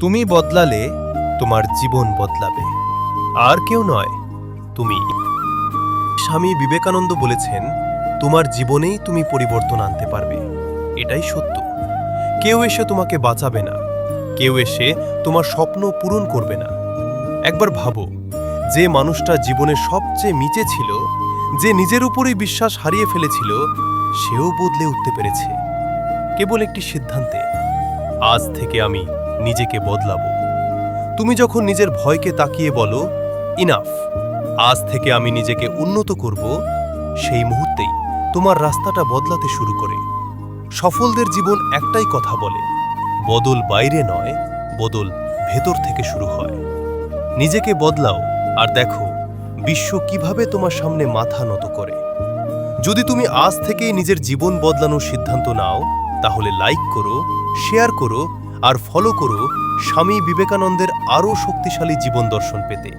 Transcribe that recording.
তুমি বদলালে তোমার জীবন বদলাবে। আর কেউ নয়, তুমি। স্বামী বিবেকানন্দ বলেছেন, তোমার জীবনেই তুমি পরিবর্তন আনতে পারবে। এটাই সত্য। কেউ এসে তোমাকে বাঁচাবে না। কেউ এসে তোমার স্বপ্ন পূরণ করবে না। একবার ভাবো, যে মানুষটা জীবনে সবচেয়ে নিচে ছিল, যে নিজের উপরেই বিশ্বাস হারিয়ে ফেলেছিল, সেও বদলে উঠতে পেরেছে। কেবল একটি সিদ্ধান্তে, আজ থেকে আমি নিজেকে বদলাবো। তুমি যখন নিজের ভয়কে তাকিয়ে বলো, ইনাফ, আজ থেকে আমি নিজেকে উন্নত করব, সেই মুহূর্তেই তোমার রাস্তাটা বদলাতে শুরু করে। সফলদের জীবন একটাই কথা বলে, বদল বাইরে নয়, বদল ভেতর থেকে শুরু হয়। নিজেকে বদলাও আর দেখো, বিশ্ব কীভাবে তোমার সামনে মাথা নত করে। যদি তুমি আজ থেকেই নিজের জীবন বদলানোর সিদ্ধান্ত নাও, তাহলে লাইক করো শেয়ার করো আর ফলো করো স্বামী বিবেকানন্দের আরও শক্তিশালী জীবন দর্শন পেতে।